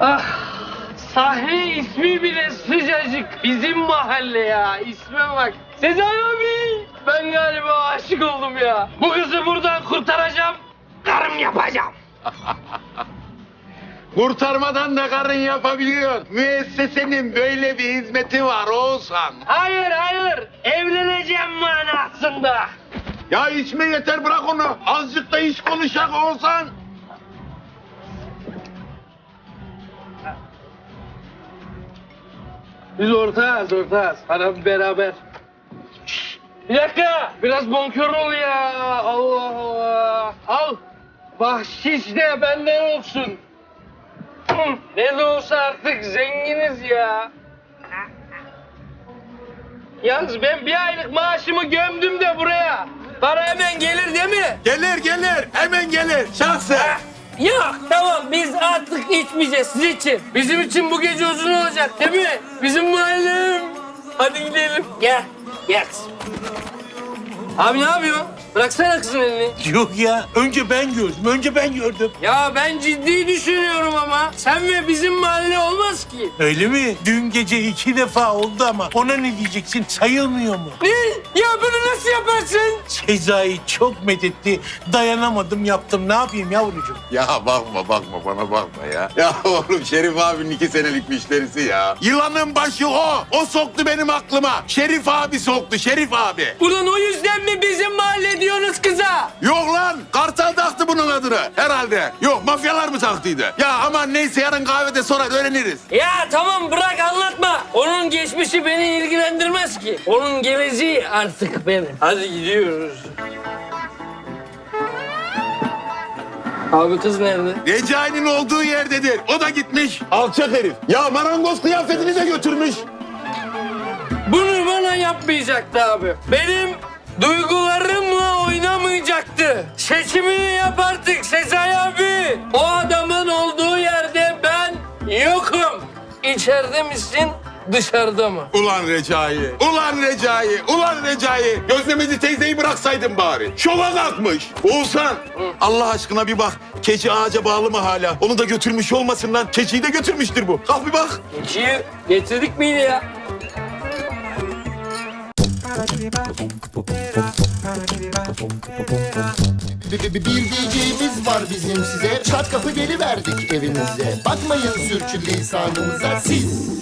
Ah, sahne ismi bile sıcacık. Bizim mahalle ya. İsme bak. Sezai abi. Ben galiba aşık oldum ya. Bu kızı buradan kurtaracağım. Karım yapacağım. Kurtarmadan da karın yapabiliyor. Müessesenin böyle bir hizmeti var Oğuzhan. Hayır hayır. Evleneceğim manasında. Ya içme yeter bırak onu. Azıcık da iş konuşak Oğuzhan. Biz ortağız ortağız. Hadi beraber. Şşş, Bir dakika. Biraz bonkör ol ya. Allah Allah. Al. Bahşiş de benden olsun. Ne de olsa artık zenginiz ya. Yalnız ben bir aylık maaşımı gömdüm de buraya. Para hemen gelir değil mi? Gelir gelir hemen gelir. Şahsen. Yok tamam biz artık içmeyeceğiz siz için. Bizim için bu gece uzun olacak değil mi? Bizim mahallem. Hadi gidelim. Gel. Gel. Abi ne yapıyorsun? Bıraksana kızın elini. Yok ya. Önce ben gördüm. Önce ben gördüm. Ya ben ciddi düşünüyorum ama. Sen ve bizim mahalle olmaz ki. Öyle mi? Dün gece iki defa oldu ama ona ne diyeceksin? Sayılmıyor mu? Ne? Ya bunu nasıl yaparsın? Sezai çok methetti. Dayanamadım yaptım. Ne yapayım yavrucuğum? Ya bakma bakma bana bakma ya. Ya oğlum Şerif abinin iki senelik müşterisi ya. Yılanın başı o. O soktu benim aklıma. Şerif abi soktu Şerif abi. Ulan o yüzden mi bizim mahalle diyorsunuz kıza? Yok lan kartal taktı bunun adını herhalde. Yok mafyalar mı taktıydı? Ya aman neyse yarın kahvede sonra öğreniriz. Ya tamam bırak anlatma. Onun geçmişi beni ilgilendirmez ki. Onun geleceği artık benim. Hadi gidiyoruz. Abi kız nerede? Recai'nin olduğu yerdedir. O da gitmiş. Alçak herif. Ya marangoz kıyafetini de götürmüş. Bunu bana yapmayacaktı abi. Benim duygularımla oynamayacaktı. Seçimini yap artık Sezai abi. O adamın olduğu yerde ben yokum. İçeride misin, dışarıda mı? Ulan Recai, ulan Recai, ulan Recai. Gözlemeci teyzeyi bıraksaydın bari. Şova kalkmış. Oğuzhan, Allah aşkına bir bak. Keçi ağaca bağlı mı hala? Onu da götürmüş olmasın lan. Keçiyi de götürmüştür bu. Kalk bir bak. İkiyi getirdik miydi ya? Diyeceğimiz var bizim size. Çat kapı geliverdik evinize. Bakmayın sürçülisanımıza siz.